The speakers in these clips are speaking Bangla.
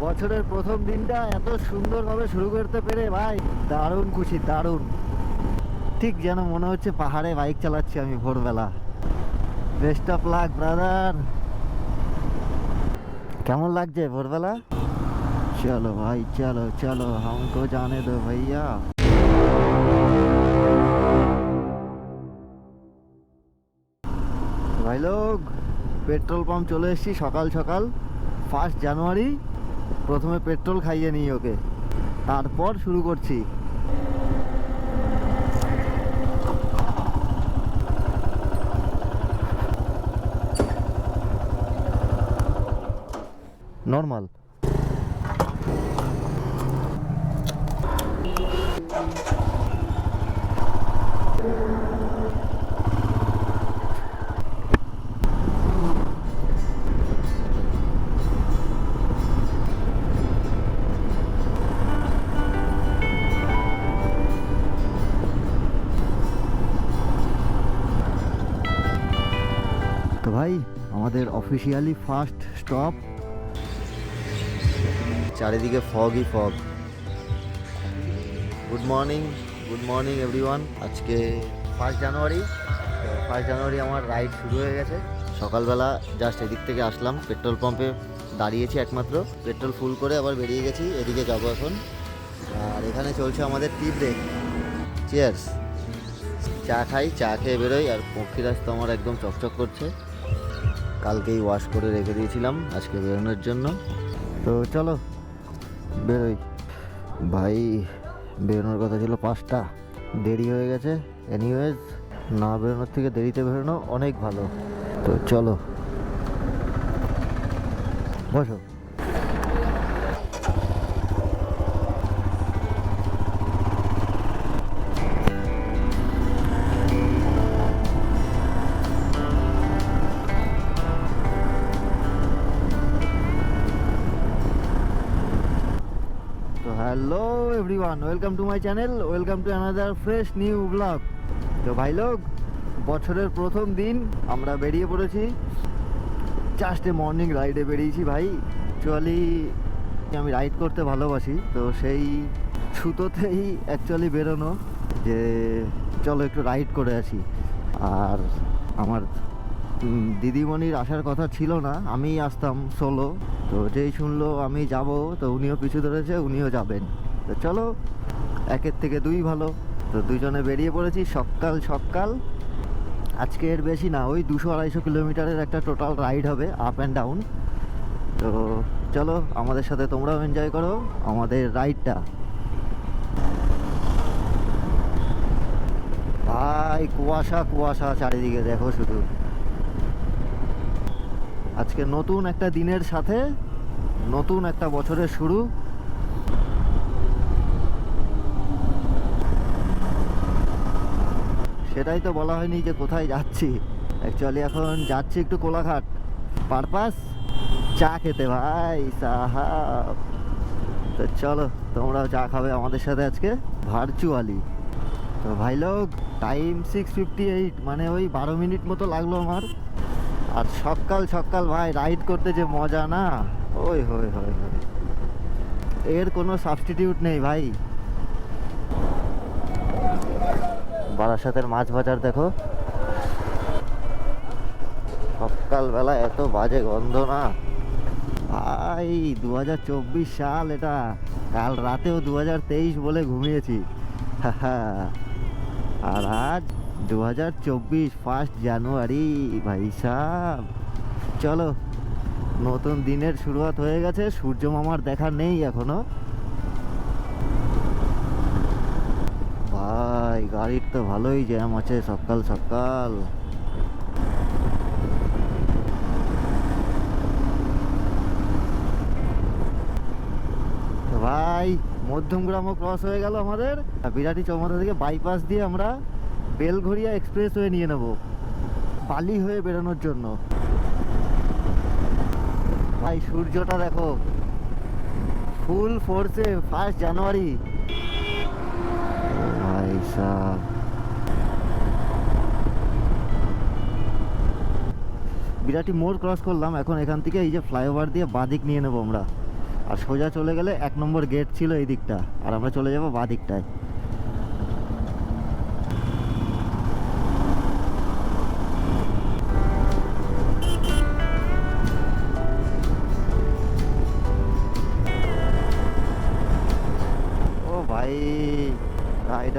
বছরের প্রথম দিনটা এত সুন্দরভাবে শুরু করতে পেরে ভাই দারুণ খুশি দারুণ ঠিক যেন মনে হচ্ছে পাহাড়ে বাইক চালাচ্ছি আমি ভোরবেলা বেস্ট অফ লাক ব্রাদার কেমন লাগছে ভোরবেলা চলো ভাই চলো চলো हमको जाने दो भैया ভাই লোক পেট্রোল পাম্প চলে এসেছি সকাল সকাল ফার্স্ট জানুয়ারি প্রথমে পেট্রোল খাইয়ে নিই ওকে। তারপর শুরু করছি। নর্মাল। অফিসিয়ালি ফার্স্ট স্টপ চারিদিকে ফগই fog good morning good morning everyone আজকে ফার্স্ট জানুয়ারি ফার্স্ট জানুয়ারি আমার রাইড শুরু হয়ে গেছে। সকালবেলা জাস্ট এদিক থেকে আসলাম পেট্রোল পাম্পে দাঁড়িয়েছি একমাত্র। পেট্রোল ফুল করে আবার বেরিয়ে গেছি, এদিকে যাব এখন। আর এখানে চলছে আমাদের টি ব্রেক চেয়ার্স চা খাই, চা খেয়ে বেরোই, আর পক্ষীরাজ তো আমার একদম চকচক করছে। কালকেই ওয়াশ করে রেখে দিয়েছিলাম আজকে বেরোনোর জন্য। তো চলো, বেরোই। ভাই, বেরোনোর কথা ছিল পাঁচটা। দেরি হয়ে গেছে। এনিওয়েজ না বেরোনোর থেকে দেরিতে বেরোনো অনেক ভালো। তো চলো, বসো। Everyone welcome to my channel welcome to another fresh new blog তো ভাই লোক বছরের প্রথম দিন আমরা বেরিয়ে পড়েছি। চারটে মর্নিং রাইডে বেরিয়েছি ভাই। অ্যাকচুয়ালি আমি রাইড করতে ভালোবাসি, তো সেই ছুতোতেই অ্যাকচুয়ালি বেরোনো যে চলো একটু রাইড করে আসি। আর আমার দিদিমণির আসার কথা ছিল না, আমিই আসতাম সোলো তো যেই শুনলো আমি যাব, তো উনিও পিছু ধরেছে, উনিও যাবেন। তো চলো, একের থেকে দুই ভালো। তো দুজনে বেরিয়ে পড়েছি, সকাল সকাল। আজকে এর বেশি না, ওই দুশো আড়াইশো কিলোমিটারের একটা টোটাল রাইড হবে আপ অ্যান্ড ডাউন তো চলো, আমাদের সাথে তোমরাও এনজয় করো, আমাদের রাইডটা ভাই, কুয়াশা কুয়াশা, চারিদিকে দেখো শুধু। আজকে নতুন একটা দিনের সাথে, নতুন একটা বছরের শুরু। সেটাই তো বলা হয়নি যে কোথায় যাচ্ছি। অ্যাকচুয়ালি এখন যাচ্ছি একটু কোলাঘাট। পারপাস চা খেতে ভাই, সাহাব। তো চলো, তোমরাও চা খাবে আমাদের সাথে আজকে ভার্চুয়ালি তো ভাই লোক টাইম সিক্স ফিফটি এইট মানে ওই বারো মিনিট মতো লাগল আমার। আর সকাল সকাল ভাই রাইড করতে যে মজা না, ওই হই হই হই এর কোনো সাবস্টিটিউট নেই ভাই। বারাসাতের মাছ বাজার দেখো। সকালবেলা এত বাজে গন্ধ না। ভাই দু হাজার চব্বিশ সাল এটা। কাল রাতেও দু হাজার তেইশ বলে ঘুমিয়েছি। আর আজ দু হাজার চব্বিশ ফার্স্ট জানুয়ারি ভাই সাহ চলো, নতুন দিনের শুরুয়াত হয়ে গেছে। সূর্য মামার দেখা নেই এখনও। ভাই, গাড়ির তো ভালোই জ্যাম আছে, সকাল সকাল। ভাই, মধ্যমগ্রামও ক্রস হয়ে গেল আমাদের। বিরাটি চৌমাথা থেকে বাইপাস দিয়ে আমরা বেলঘরিয়া এক্সপ্রেস হয়ে নিয়ে নেব, বালি হয়ে বেরোনোর জন্য। ভাই, সূর্যটা দেখো। ফুল ফোর্সে ফার্স্ট জানুয়ারি ভাই সাহ বিরাটি মোড় ক্রস করলাম, এখন এখান থেকে এই যে ফ্লাইওভার দিয়ে বাদিক নিয়ে নেব আমরা। আর সোজা চলে গেলে এক নম্বর গেট ছিল এই দিকটা, আর আমরা চলে যাব বা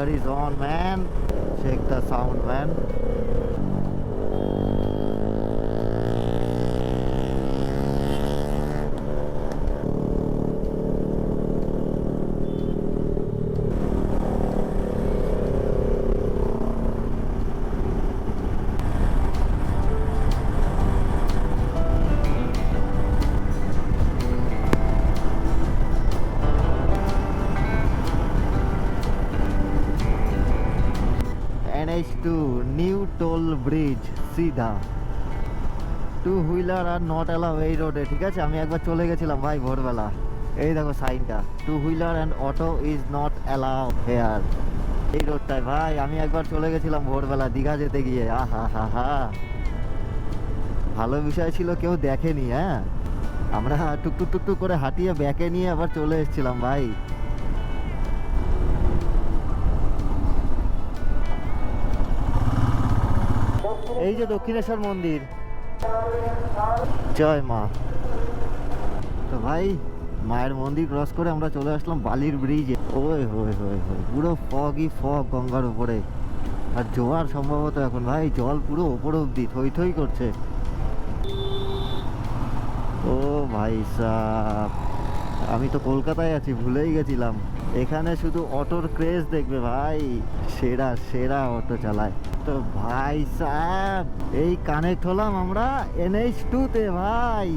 heater is on man. Check the sound man. Bridge সিধা। Two wheeler are not allow এই রোডে ঠিক আছে? আমি একবার চলে গেছিলাম ভাই ভোরবেলা। এই দেখো সাইনটা two wheeler and auto is not allow here এই রোডটায় ভাই, আমি একবার চলে গেছিলাম ভোরবেলা দীঘা যেতে গিয়ে। আহা হা হা। ভালো বিষয় ছিল কেউ দেখেনি হ্যাঁ? আমরা টুকটুক টুকটুক করে হাঁটিয়ে ব্যাকে নিয়ে আবার চলে এসেছিলাম ভাই। এই যে দক্ষিণেশ্বর মন্দির। জয় মা। তো ভাই, মায়ের মন্দির ক্রস করে আমরা চলে আসলাম বালির ব্রিজে ওই হই হই হই পুরো ফগই ফগ গঙ্গার উপরে। আর জোয়ার সম্ভবত এখন ভাই, জল পুরো ওপর অব্দি থই থই করছে। ও ভাই সাহ আমি তো কলকাতায় আছি, ভুলেই গেছিলাম। এখানে শুধু অটোর ক্রেজ দেখবে ভাই। সেরা সেরা অটো চালায়। তো ভাই সাহেব, এই কানেক্ট হলাম আমরা এনএইচ টুতে ভাই।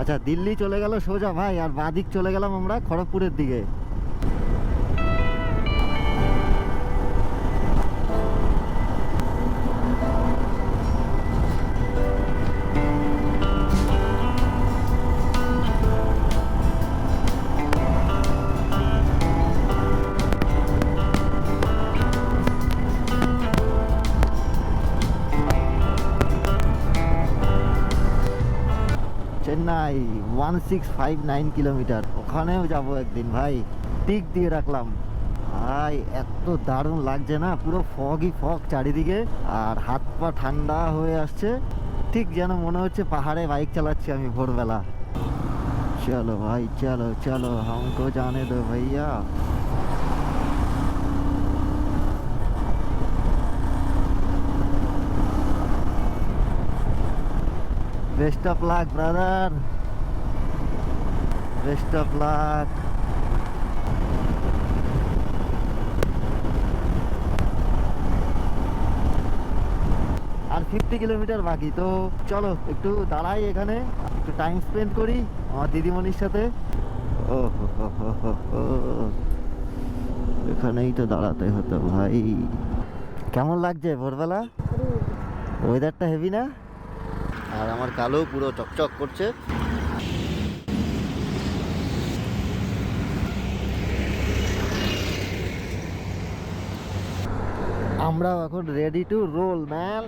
আচ্ছা দিল্লি চলে গেল সোজা ভাই, আর বাদিক চলে গেলাম আমরা খড়গপুরের দিকে। Chennai one six five nine kilometre ওখানেও যাব একদিন ভাই টিক দিয়ে রাখলাম ভাই এত দারুণ লাগছে না পুরো ফগই ফগ চারিদিকে আর হাত পা ঠান্ডা হয়ে আসছে ঠিক যেন মনে হচ্ছে পাহাড়ে বাইক চালাচ্ছি আমি ভোরবেলা চলো ভাই চলো চলো हमको जाने दो भैया Best of luck, brother. Best of luck. আর ফিফটি কিলোমিটার বাকি তো চলো একটু দাঁড়াই এখানে একটু টাইম স্পেন্ড করি আমার দিদিমণির সাথে ও হো হো হো হো হো। এখানেই তো দাঁড়াতে হতো ভাই কেমন লাগছে ভোরবেলা ওয়েদারটা হেভি না আর আমার কালো পুরো চকচক করছে। আমরা এখন রেডি টু রোল ম্যান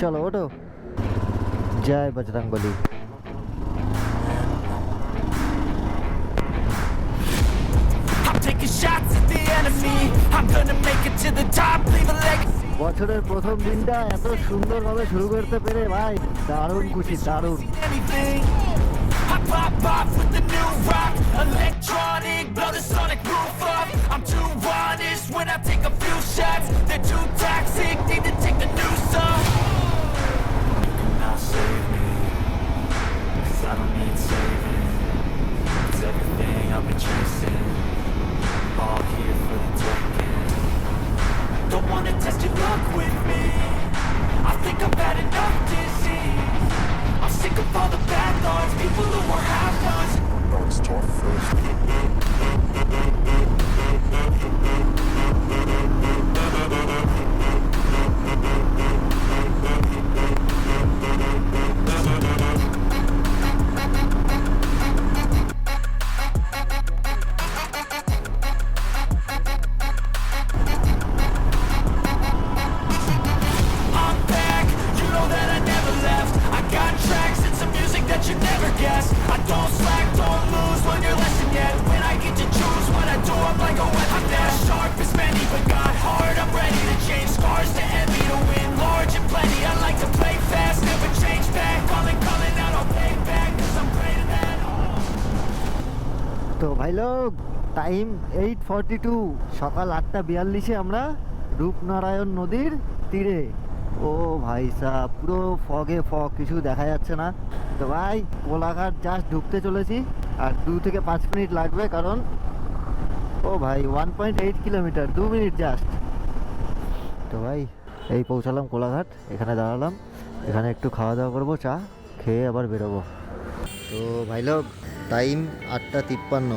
চলো ওটো জয় বজরং বলি I'm gonna make it to the top, leave a legacy বছরের প্রথম দিনটা এত সুন্দরভাবে শুরু করতে পেরে ভাই দারুণ খুশি দারুণ. I pop off with the new rock, electronic, blow ভাই লোক, টাইম এইট ফর্টি টু সকাল আটটা বিয়াল্লিশে আমরা রূপনারায়ণ নদীর তীরে। ও ভাই সাহ পুরো ফগে ফগ, কিছু দেখা যাচ্ছে না। তো ভাই কোলাঘাট জাস্ট ঢুকতে চলেছি, আর দু থেকে পাঁচ মিনিট লাগবে কারণ, ও ভাই ওয়ান পয়েন্ট এইট কিলোমিটার দু মিনিট জাস্ট তো ভাই, এই পৌঁছালাম কোলাঘাট এখানে দাঁড়ালাম, এখানে একটু খাওয়া দাওয়া করব, চা, খেয়ে আবার বেরোবো। তো ভাই লোক টাইম আটটা তিপ্পান্ন।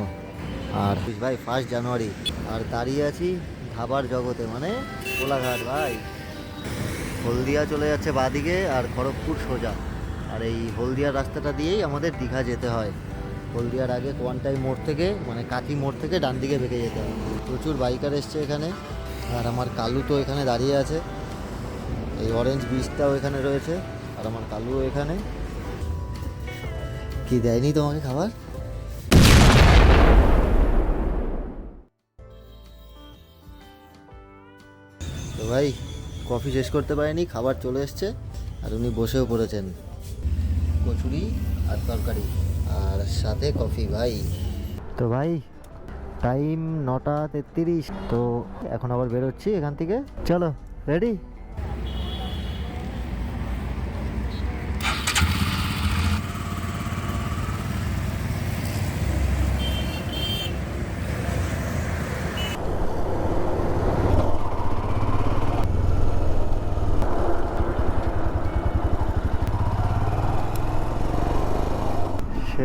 আর ভাই ফার্স্ট জানুয়ারি আর দাঁড়িয়ে আছি ধাবার জগতে মানে কোলাঘাট ভাই। হলদিয়া চলে যাচ্ছে বাদিকে আর খড়গপুর সোজা। আর এই হলদিয়ার রাস্তাটা দিয়েই আমাদের দীঘা যেতে হয়। হলদিয়ার আগে কোয়ান্টাই মোড় থেকে মানে কাঠি মোড় থেকে ডান দিকে বেঁকে যেতে হয়। প্রচুর বাইকার এসছে এখানে। আর আমার কালু তো এখানে দাঁড়িয়ে আছে। এই অরেঞ্জ বীজটাও এখানে রয়েছে। আর আমার কালুও এখানে। কি দেয়নি তোমাকে খাবার? তো ভাই, কফি শেষ করতে পারেনি, খাবার চলে এসছে, আর উনি বসেও পড়েছেন। কচুরি আর তরকারি, আর সাথে কফি ভাই। তো ভাই, টাইম নটা তেত্রিশ, তো এখন আবার বেরোচ্ছি এখান থেকে। চলো, রেডি?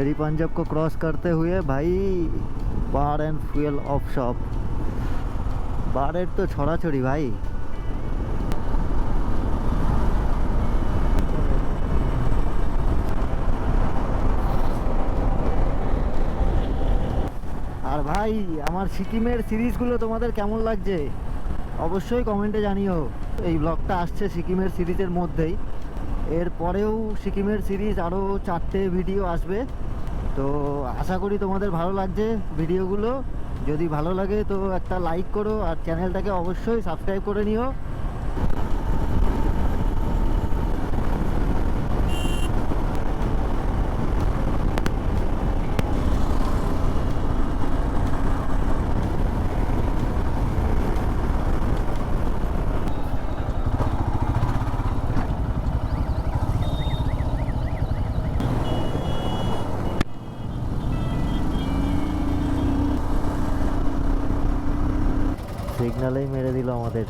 शेरी पंजाब को क्रॉस करते हुए भाई bar and fuel of shop বারের তো ছড়াছড়ি ভাই আর ভাই আমার সিকিমের সিরিজগুলো তোমাদের কেমন লাগছে অবশ্যই কমেন্টে জানিও এই ব্লগটা আসছে সিকিমের সিরিজের মধ্যেই এরপরেও সিকিমের সিরিজ আরও চারটে ভিডিও আসবে তো আশা করি তোমাদের ভালো লাগছে ভিডিওগুলো। যদি ভালো লাগে তো একটা লাইক করো আর চ্যানেলটাকে অবশ্যই সাবস্ক্রাইব করে নিও। সিগনালেই মেরে দিল আমাদের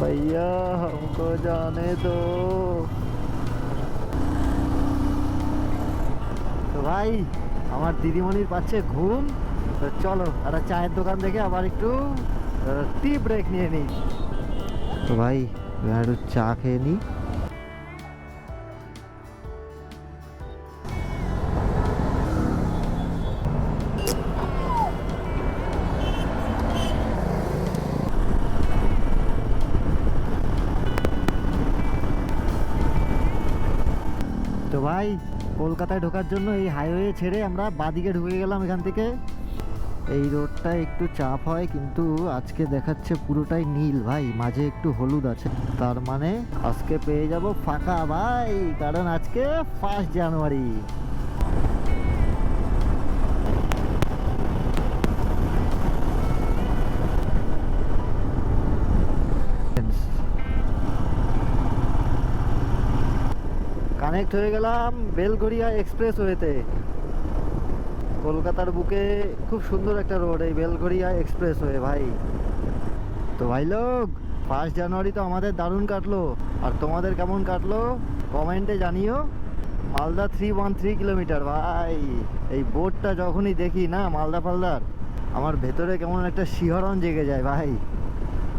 ভাইয়া हमको জানে তো তো ভাই আমার দিদিমণির পাচ্ছে ঘুম তো চলো একটা চায়ের দোকান থেকে আবার একটু টি ব্রেক নিয়ে নিই তো ভাই এবার একটু চা খেয়ে নিই ভাই, কলকাতায় ঢোকার জন্য এই হাইওয়ে ছেড়ে আমরা বাদিকে ঢুকে গেলাম এখান থেকে। এই রোডটা একটু চাপ হয়, কিন্তু আজকে দেখাচ্ছে পুরোটাই নীল ভাই, মাঝে একটু হলুদ আছে। তার মানে আজকে পেয়ে যাব ফাঁকা ভাই, কারণ আজকে ফার্স্ট জানুয়ারি কানেক্ট হয়ে গেলাম বেলগড়িয়া এক্সপ্রেস ওয়েতে কলকাতার বুকে খুব সুন্দর একটা রোড এই বেলগড়িয়া এক্সপ্রেস ওয়ে ভাই। তো ভাই লোক ফার্স্ট জানুয়ারি তো আমাদের দারুণ কাটলো। আর তোমাদের কেমন কাটলো? কমেন্টে জানিও। Malda three one three kilometre, ভাই। এই বোর্ডটা যখনই দেখি, না, মালদা ফালদার, আমার ভেতরে কেমন একটা শিহরণ জেগে যায়, ভাই।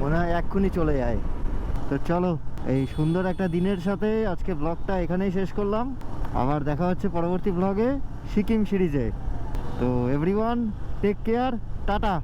মনে হয় এক্ষুনি চলে যায়। তো চলো, এই সুন্দর একটা দিনের সাথে আজকে ব্লগটা এখানেই শেষ করলাম। আবার দেখা হচ্ছে পরবর্তী ব্লগে সিকিম সিরিজে। তো এভরিওয়ান টেক কেয়ার টাটা।